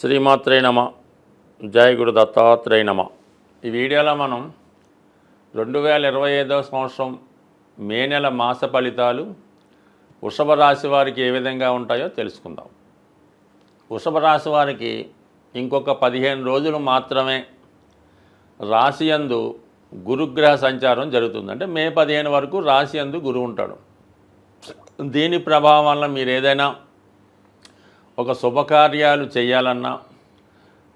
శ్రీమాత్రే నమ. జయ గురు దత్తాత్రేయ నమ. ఈ వీడియోలో మనం రెండు వేల ఇరవై ఐదవ సంవత్సరం మే నెల మాస ఫలితాలు వృషభ రాశి వారికి ఏ విధంగా ఉంటాయో తెలుసుకుందాం. వృషభ రాశి వారికి ఇంకొక పదిహేను రోజులు మాత్రమే రాశి యందు గురుగ్రహ సంచారం జరుగుతుంది. అంటే మే పదిహేను వరకు రాశి యందు గురువు ఉంటాడు. దీని ప్రభావం వల్ల మీరు ఏదైనా ఒక శుభకార్యాలు చేయాలన్నా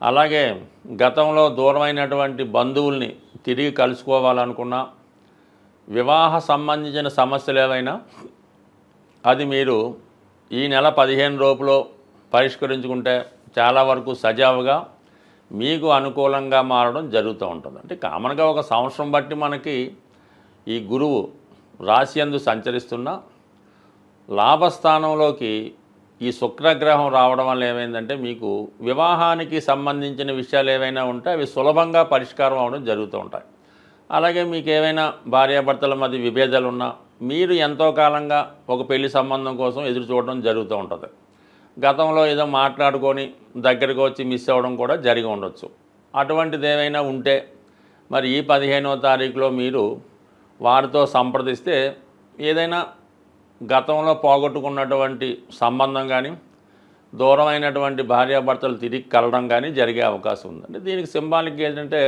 అలాగే గతంలో దూరమైనటువంటి బంధువుల్ని తిరిగి కలుసుకోవాలనుకున్నా వివాహ సంబంధించిన సమస్యలు ఏవైనా అది మీరు ఈ నెల పదిహేను లోపులో పరిష్కరించుకుంటే చాలా వరకు సజావుగా మీకు అనుకూలంగా మారడం జరుగుతూ ఉంటుంది. అంటే కామన్గా ఒక సంవత్సరం బట్టి మనకి ఈ గురువు రాశి అందు సంచరిస్తున్న లాభస్థానంలోకి ఈ శుక్రగ్రహం రావడం వల్ల ఏమైందంటే మీకు వివాహానికి సంబంధించిన విషయాలు ఏవైనా ఉంటే అవి సులభంగా పరిష్కారం అవడం జరుగుతూ ఉంటాయి. అలాగే మీకు ఏవైనా భార్యాభర్తల మధ్య విభేదాలు ఉన్నా మీరు ఎంతో కాలంగా ఒక పెళ్ళి సంబంధం కోసం ఎదురు చూడడం జరుగుతూ ఉంటుంది. గతంలో ఏదో మాట్లాడుకొని దగ్గరకు వచ్చి మిస్ అవ్వడం కూడా జరిగి ఉండొచ్చు. అటువంటిది ఏమైనా ఉంటే మరి ఈ పదిహేనవ తారీఖులో మీరు వారితో సంప్రదిస్తే ఏదైనా గతంలో పోగొట్టుకున్నటువంటి సంబంధం కానీ దూరమైనటువంటి భార్యాభర్తలు తిరిగి కలడం కానీ జరిగే అవకాశం ఉందండి. దీనికి సింబాలిక్ ఏంటంటే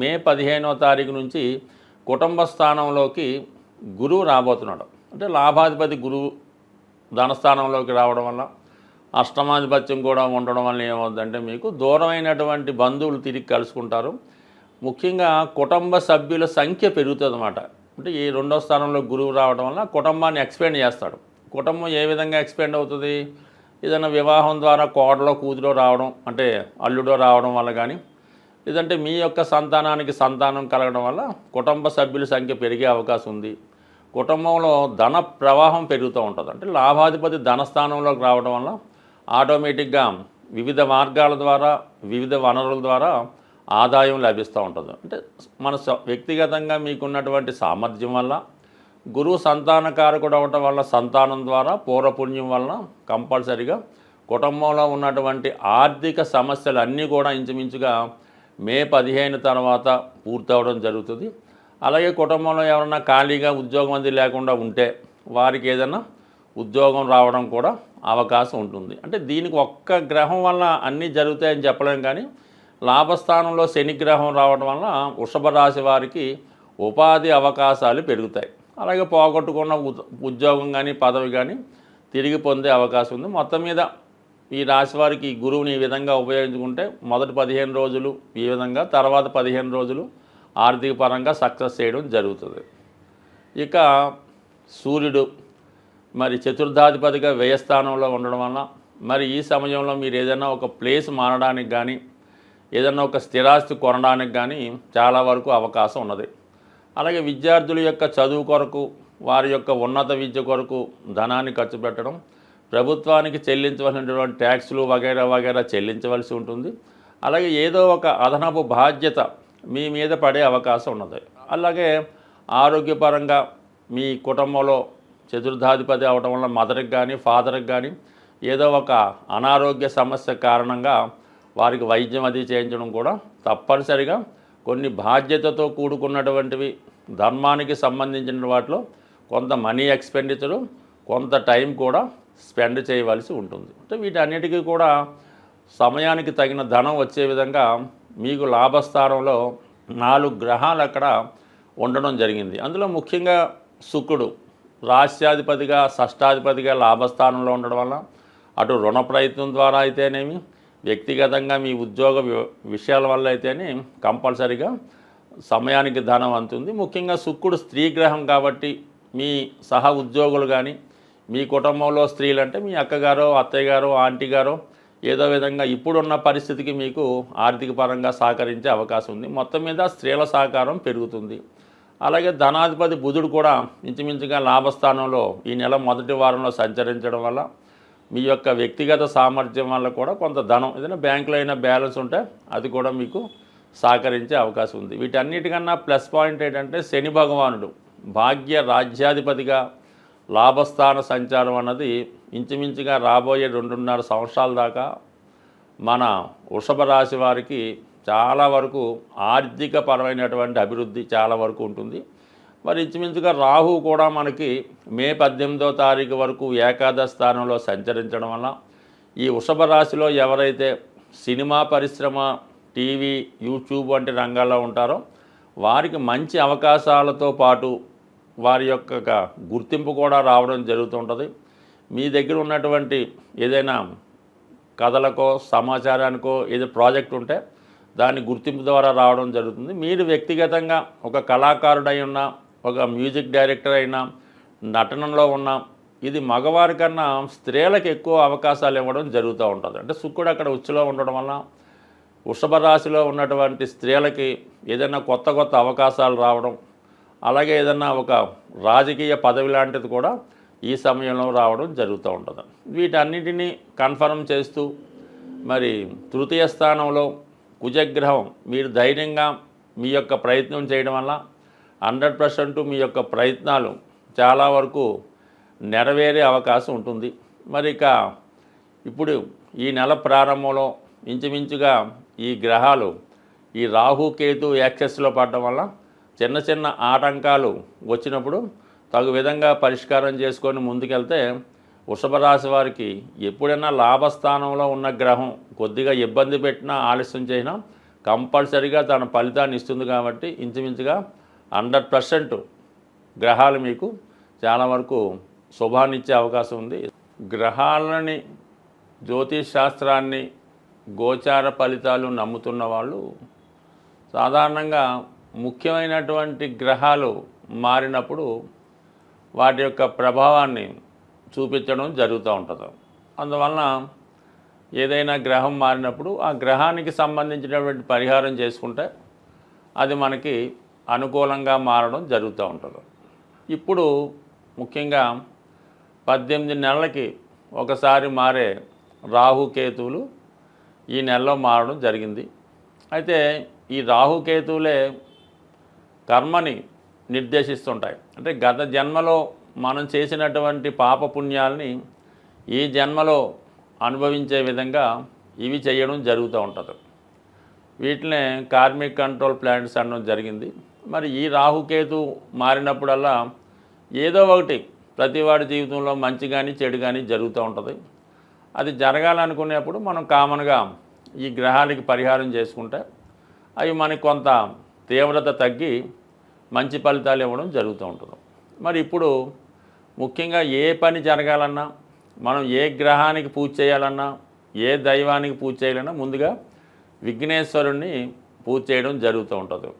మే పదిహేనో తారీఖు నుంచి కుటుంబ స్థానంలోకి గురువు రాబోతున్నాడు. అంటే లాభాధిపతి గురువు ధనస్థానంలోకి రావడం వల్ల అష్టమాధిపత్యం కూడా ఉండడం వల్ల ఏమవుతుందంటే మీకు దూరమైనటువంటి బంధువులు తిరిగి కలుసుకుంటారు. ముఖ్యంగా కుటుంబ సభ్యుల సంఖ్య పెరుగుతుంది అన్నమాట అంటే ఈ రెండో స్థానంలో గురువు రావడం వల్ల కుటుంబాన్ని ఎక్స్పెండ్ చేస్తాడు. కుటుంబం ఏ విధంగా ఎక్స్పెండ్ అవుతుంది? ఏదైనా వివాహం ద్వారా కోడలో కూతురో రావడం అంటే అల్లుడో రావడం వల్ల కానీ లేదంటే మీ యొక్క సంతానానికి సంతానం కలగడం వల్ల కుటుంబ సభ్యుల సంఖ్య పెరిగే అవకాశం ఉంది. కుటుంబంలో ధన ప్రవాహం పెరుగుతూ ఉంటుంది. అంటే లాభాధిపతి ధనస్థానంలోకి రావడం వల్ల ఆటోమేటిక్గా వివిధ మార్గాల ద్వారా వివిధ వనరుల ద్వారా ఆదాయం లభిస్తూ ఉంటుంది. అంటే మన వ్యక్తిగతంగా మీకున్నటువంటి సామర్థ్యం వల్ల గురువు సంతానకారకుడు అవటం వల్ల సంతానం ద్వారా పూర్వపుణ్యం వలన కంపల్సరిగా కుటుంబంలో ఉన్నటువంటి ఆర్థిక సమస్యలు అన్నీ కూడా ఇంచుమించుగా మే పదిహేను తర్వాత పూర్తవడం జరుగుతుంది. అలాగే కుటుంబంలో ఎవరన్నా ఖాళీగా ఉద్యోగం అది లేకుండా ఉంటే వారికి ఏదైనా ఉద్యోగం రావడం కూడా అవకాశం ఉంటుంది. అంటే దీనికి ఒక్క గ్రహం వల్ల అన్నీ జరుగుతాయని చెప్పలేం కానీ లాభస్థానంలో శనిగ్రహం రావడం వల్ల వృషభ రాశి వారికి ఉపాధి అవకాశాలు పెరుగుతాయి. అలాగే పోగొట్టుకున్న ఉద్యోగం కానీ పదవి కానీ తిరిగి పొందే అవకాశం ఉంది. మొత్తం మీద ఈ రాశి వారికి ఈ గురువుని ఈ విధంగా ఉపయోగించుకుంటే మొదటి పదిహేను రోజులు ఈ విధంగా తర్వాత పదిహేను రోజులు ఆర్థిక పరంగా సక్సెస్ చేయడం జరుగుతుంది. ఇక సూర్యుడు మరి చతుర్థాధిపతిగా వ్యయస్థానంలో ఉండడం వల్ల మరి ఈ సమయంలో మీరు ఏదైనా ఒక ప్లేస్ మారడానికి కానీ ఏదైనా ఒక స్థిరాస్తి కొనడానికి కానీ చాలా వరకు అవకాశం ఉన్నది. అలాగే విద్యార్థుల యొక్క చదువు కొరకు వారి యొక్క ఉన్నత విద్య కొరకు ధనాన్ని ఖర్చు పెట్టడం ప్రభుత్వానికి చెల్లించవలసినటువంటి ట్యాక్సులు వగైరా వగైరా చెల్లించవలసి ఉంటుంది. అలాగే ఏదో ఒక అదనపు బాధ్యత మీ మీద పడే అవకాశం ఉన్నది. అలాగే ఆరోగ్యపరంగా మీ కుటుంబంలో చతుర్థాధిపతి అవడం వల్ల మదర్కి కానీ ఫాదర్కి కానీ ఏదో ఒక అనారోగ్య సమస్య కారణంగా వారికి వైద్యం అది చేయించడం కూడా తప్పనిసరిగా కొన్ని బాధ్యతతో కూడుకున్నటువంటివి ధర్మానికి సంబంధించిన వాటిలో కొంత మనీ ఎక్స్పెండిచరు కొంత టైం కూడా స్పెండ్ చేయవలసి ఉంటుంది. అంటే వీటన్నిటికీ కూడా సమయానికి తగిన ధనం వచ్చే విధంగా మీకు లాభస్థానంలో నాలుగు గ్రహాలు అక్కడ ఉండడం జరిగింది. అందులో ముఖ్యంగా శుక్రుడు రాష్ట్రాధిపతిగా షష్టాధిపతిగా లాభస్థానంలో ఉండడం వల్ల అటు రుణ ప్రయత్నం ద్వారా అయితేనేమి వ్యక్తిగతంగా మీ ఉద్యోగ వి- విషయాల వల్ల అయితేనే కంపల్సరిగా సమయానికి ధనం అందుతుంది ముఖ్యంగా శుక్రుడు స్త్రీ గ్రహం కాబట్టి మీ సహ ఉద్యోగులు కానీ మీ కుటుంబంలో స్త్రీలు అంటే మీ అక్కగారో అత్తయ్యగారో ఆంటీ గారో ఏదో విధంగా ఇప్పుడున్న పరిస్థితికి మీకు ఆర్థిక పరంగా సహకరించే అవకాశం ఉంది. మొత్తం మీద స్త్రీల సహకారం పెరుగుతుంది. అలాగే ధనాధిపతి బుధుడు కూడా ఇంచుమించుగా లాభస్థానంలో ఈ నెల మొదటి వారంలో సంచరించడం వల్ల మీ యొక్క వ్యక్తిగత సామర్థ్యం వల్ల కూడా కొంత ధనం ఏదైనా బ్యాంకులో అయినా బ్యాలెన్స్ ఉంటే అది కూడా మీకు సహకరించే అవకాశం ఉంది. వీటన్నిటికన్నా ప్లస్ పాయింట్ ఏంటంటే శని భగవానుడు భాగ్య రాజ్యాధిపతిగా లాభస్థాన సంచారం అన్నది ఇంచుమించుగా రాబోయే రెండున్నర సంవత్సరాల దాకా మన వృషభ రాశి వారికి చాలా వరకు ఆర్థిక పరమైనటువంటి అభివృద్ధి చాలా వరకు ఉంటుంది. మరి ఇంచుమించుగా రాహు కూడా మనకి మే పద్దెనిమిదో తారీఖు వరకు ఏకాదశ స్థానంలో సంచరించడం వల్ల ఈ వృషభ రాశిలో ఎవరైతే సినిమా పరిశ్రమ టీవీ యూట్యూబ్ వంటి రంగాల్లో ఉంటారో వారికి మంచి అవకాశాలతో పాటు వారి యొక్క గుర్తింపు కూడా రావడం జరుగుతుంటుంది మీ దగ్గర ఉన్నటువంటి ఏదైనా కథలకో సమాచారానికో ఏదో ప్రాజెక్ట్ ఉంటే దాని గుర్తింపు ద్వారా రావడం జరుగుతుంది. మీరు వ్యక్తిగతంగా ఒక కళాకారుడై ఉన్నా ఒక మ్యూజిక్ డైరెక్టర్ అయినా నటనలో ఉన్నా ఇది మగవారి కన్నా స్త్రీలకు ఎక్కువ అవకాశాలు ఇవ్వడం జరుగుతూ ఉంటుంది. అంటే శుక్రుడు అక్కడ ఉచ్చులో ఉండడం వల్ల వృషభ రాశిలో ఉన్నటువంటి స్త్రీలకి ఏదైనా కొత్త కొత్త అవకాశాలు రావడం అలాగే ఏదైనా ఒక రాజకీయ పదవి లాంటిది కూడా ఈ సమయంలో రావడం జరుగుతూ ఉంటుంది. వీటన్నిటినీ కన్ఫర్మ్ చేస్తూ మరి తృతీయ స్థానంలో కుజగ్రహం మీరు ధైర్యంగా మీ యొక్క ప్రయత్నం చేయడం వల్ల హండ్రెడ్ పర్సెంట్ మీ యొక్క ప్రయత్నాలు చాలా వరకు నెరవేరే అవకాశం ఉంటుంది. మరి ఇక ఇప్పుడు ఈ నెల ప్రారంభంలో ఇంచుమించుగా ఈ గ్రహాలు ఈ రాహు కేతు యాక్సెస్లో పడడం వల్ల చిన్న చిన్న ఆటంకాలు వచ్చినప్పుడు తగు విధంగా పరిష్కారం చేసుకొని ముందుకెళ్తే వృషభ రాశి వారికి ఎప్పుడైనా లాభస్థానంలో ఉన్న గ్రహం కొద్దిగా ఇబ్బంది పెట్టినా ఆలస్యం చేసినా కంపల్సరిగా తన ఫలితాన్ని ఇస్తుంది కాబట్టి ఇంచుమించుగా హండ్రెడ్ పర్సెంట్ గ్రహాలు మీకు చాలా వరకు శుభాన్ని ఇచ్చే అవకాశం ఉంది. గ్రహాలని జ్యోతిష్ శాస్త్రాన్ని గోచార ఫలితాలు నమ్ముతున్న వాళ్ళు సాధారణంగా ముఖ్యమైనటువంటి గ్రహాలు మారినప్పుడు వాటి యొక్క ప్రభావాన్ని చూపించడం జరుగుతూ ఉంటుంది. అందువలన ఏదైనా గ్రహం మారినప్పుడు ఆ గ్రహానికి సంబంధించినటువంటి పరిహారం చేసుకుంటే అది మనకి అనుకూలంగా మారడం జరుగుతూ ఉంటుంది. ఇప్పుడు ముఖ్యంగా పద్దెనిమిది నెలలకి ఒకసారి మారే రాహుకేతువులు ఈ నెలలో మారడం జరిగింది. అయితే ఈ రాహుకేతువులే కర్మని నిర్దేశిస్తుంటాయి. అంటే గత జన్మలో మనం చేసినటువంటి పాపపుణ్యాలని ఈ జన్మలో అనుభవించే విధంగా ఇవి చేయడం జరుగుతూ ఉంటుంది. వీటినే కార్మిక్ కంట్రోల్ ప్లాంట్స్ అనడం జరిగింది. మరి ఈ రాహుకేతు మారినప్పుడల్లా ఏదో ఒకటి ప్రతివాడి జీవితంలో మంచి కానీ చెడు కానీ జరుగుతూ ఉంటుంది. అది జరగాలనుకునేప్పుడు మనం కామన్గా ఈ గ్రహాలకి పరిహారం చేసుకుంటే అవి మనకి కొంత తీవ్రత తగ్గి మంచి ఫలితాలు ఇవ్వడం జరుగుతూ ఉంటుంది. మరి ఇప్పుడు ముఖ్యంగా ఏ పని జరగాలన్నా మనం ఏ గ్రహానికి పూజ చేయాలన్నా ఏ దైవానికి పూజ చేయాలన్నా ముందుగా విఘ్నేశ్వరుణ్ణి పూజ చేయడం జరుగుతూ ఉంటుంది.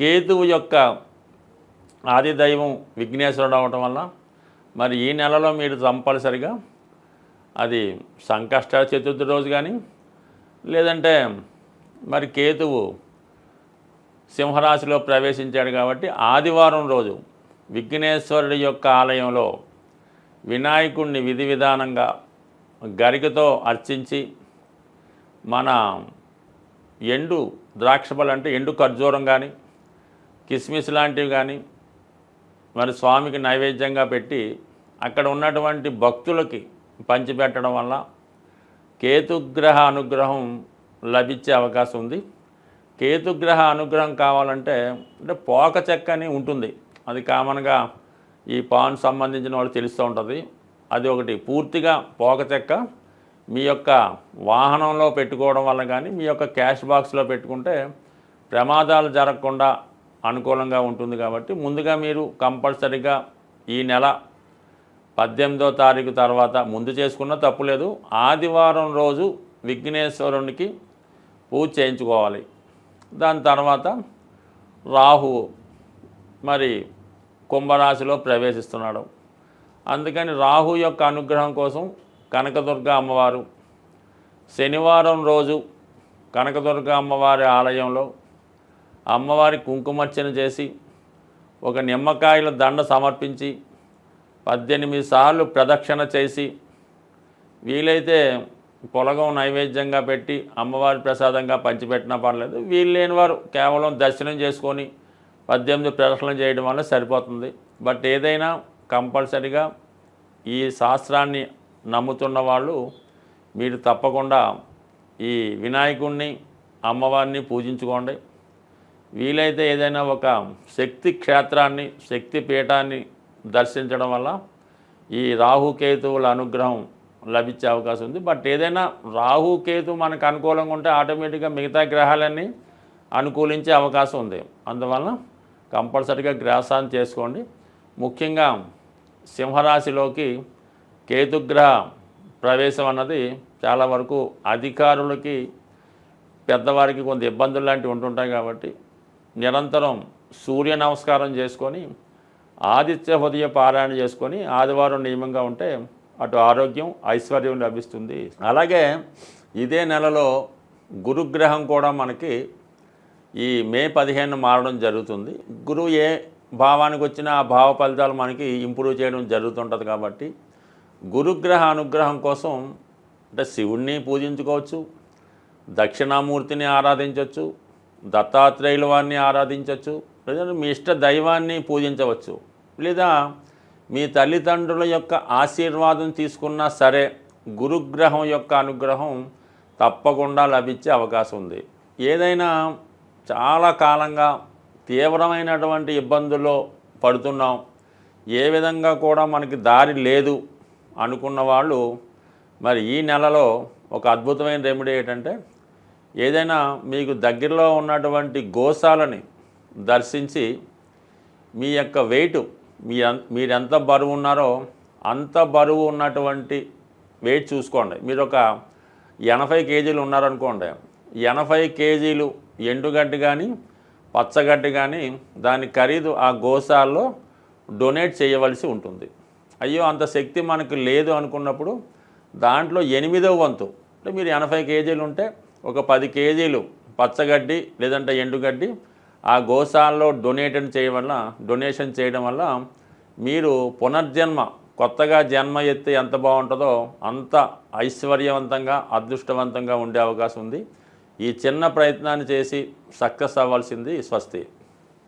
కేతువు యొక్క ఆది దైవం విఘ్నేశ్వరుడు అవటం వల్ల మరి ఈ నెలలో మీరు కంపల్సరిగా అది సంకష్ట చతుర్థి రోజు కానీ లేదంటే మరి కేతువు సింహరాశిలో ప్రవేశించాడు కాబట్టి ఆదివారం రోజు విఘ్నేశ్వరుడి యొక్క ఆలయంలో వినాయకుడిని విధి విధానంగా గరికతో అర్చించి మన ఎండు ద్రాక్షపళ్ళు అంటే ఎండు ఖర్జూరం కానీ కిస్మిస్ లాంటివి కానీ మరి స్వామికి నైవేద్యంగా పెట్టి అక్కడ ఉన్నటువంటి భక్తులకి పంచిపెట్టడం వల్ల కేతుగ్రహ అనుగ్రహం లభించే అవకాశం ఉంది. కేతుగ్రహ అనుగ్రహం కావాలంటే అంటే పోక చెక్క అని ఉంటుంది. అది కామన్గా ఈ పాన్ సంబంధించిన వాళ్ళు తెలుస్తూ ఉంటుంది. అది ఒకటి. పూర్తిగా పోక చెక్క మీ యొక్క వాహనంలో పెట్టుకోవడం వల్ల కానీ మీ యొక్క క్యాష్ బాక్స్లో పెట్టుకుంటే ప్రమాదాలు జరగకుండా అనుకూలంగా ఉంటుంది కాబట్టి ముందుగా మీరు కంపల్సరీగా ఈ నెల పద్దెనిమిదో తారీఖు తర్వాత ముందు చేసుకున్న తప్పులేదు ఆదివారం రోజు విఘ్నేశ్వరునికి పూజ చేయించుకోవాలి. దాని తర్వాత రాహు మరి కుంభరాశిలో ప్రవేశిస్తున్నాడు. అందుకని రాహు యొక్క అనుగ్రహం కోసం కనకదుర్గ అమ్మవారు శనివారం రోజు కనకదుర్గ అమ్మవారి ఆలయంలో అమ్మవారి కుంకుమర్చన చేసి ఒక నిమ్మకాయల దండ సమర్పించి పద్దెనిమిది సార్లు ప్రదక్షిణ చేసి వీలైతే పొలగం నైవేద్యంగా పెట్టి అమ్మవారి ప్రసాదంగా పంచిపెట్టినా పర్లేదు. వీలు లేని వారు కేవలం దర్శనం చేసుకొని పద్దెనిమిది ప్రదక్షిణలు చేయడం వల్ల సరిపోతుంది. బట్ ఏదైనా కంపల్సరిగా ఈ శాస్త్రాన్ని నమ్ముతున్న వాళ్ళు మీరు తప్పకుండా ఈ వినాయకుడిని అమ్మవారిని పూజించుకోండి. వీలైతే ఏదైనా ఒక శక్తి క్షేత్రాన్ని శక్తి పీఠాన్ని దర్శించడం వల్ల ఈ రాహుకేతువుల అనుగ్రహం లభించే అవకాశం ఉంది. బట్ ఏదైనా రాహుకేతు మనకు అనుకూలంగా ఉంటే ఆటోమేటిక్గా మిగతా గ్రహాలన్నీ అనుకూలించే అవకాశం ఉంది. అందువలన కంపల్సరిగా గ్రాసాన్ని చేసుకోండి. ముఖ్యంగా సింహరాశిలోకి కేతుగ్రహ ప్రవేశం అన్నది చాలా వరకు అధికారులకి పెద్దవారికి కొంత ఇబ్బందులు లాంటివి ఉంటుంటాయి కాబట్టి నిరంతరం సూర్య నమస్కారం చేసుకొని ఆదిత్య హృదయ పారాయణ చేసుకొని ఆదివారం నియమంగా ఉంటే అటు ఆరోగ్యం ఐశ్వర్యం లభిస్తుంది. అలాగే ఇదే నెలలో గురుగ్రహం కూడా మనకి ఈ మే పదిహేను మారడం జరుగుతుంది. గురువు ఏ భావానికి వచ్చినా ఆ భావ ఫలితాలు మనకి ఇంప్రూవ్ చేయడం జరుగుతుంటుంది కాబట్టి గురుగ్రహ అనుగ్రహం కోసం అంటే శివుణ్ణి పూజించుకోవచ్చు దక్షిణామూర్తిని ఆరాధించవచ్చు దత్తాత్రేయుల వారిని ఆరాధించవచ్చు లేదా మీ ఇష్ట దైవాన్ని పూజించవచ్చు. లేదా మీ తల్లిదండ్రుల యొక్క ఆశీర్వాదం తీసుకున్నా సరే గురుగ్రహం యొక్క అనుగ్రహం తప్పకుండా లభించే అవకాశం ఉంది. ఏదైనా చాలా కాలంగా తీవ్రమైనటువంటి ఇబ్బందుల్లో పడుతున్నాం. ఏ విధంగా కూడా మనకి దారి లేదు అనుకున్న వాళ్ళు మరి ఈ నెలలో ఒక అద్భుతమైన రెమెడీ ఏంటంటే ఏదైనా మీకు దగ్గరలో ఉన్నటువంటి గోశాలని దర్శించి మీ యొక్క వెయిట్ మీ మీరెంత మీరు ఎంత బరువు ఉన్నారో అంత బరువు ఉన్నటువంటి వెయిట్ చూసుకోండి. మీరు ఒక ఎనభై కేజీలు ఉన్నారనుకోండి. ఎనభై కేజీలు ఎండుగడ్డి కానీ పచ్చగడ్డి కానీ దాని ఖరీదు ఆ గోశాల్లో డొనేట్ చేయవలసి ఉంటుంది. అయ్యో అంత శక్తి మనకు లేదు అనుకున్నప్పుడు దాంట్లో ఎనిమిదవ వంతు అంటే మీరు ఎనభై కేజీలు ఉంటే ఒక పది కేజీలు పచ్చగడ్డి లేదంటే ఎండుగడ్డి ఆ గోశాలలో డొనేషన్ చేయడం వల్ల డొనేషన్ చేయడం వల్ల మీరు పునర్జన్మ కొత్తగా జన్మ ఎత్తే ఎంత బాగుంటుందో అంత ఐశ్వర్యవంతంగా అదృష్టవంతంగా ఉండే అవకాశం ఉంది. ఈ చిన్న ప్రయత్నాన్ని చేసి సక్సెస్ అవ్వాల్సింది స్వస్తి.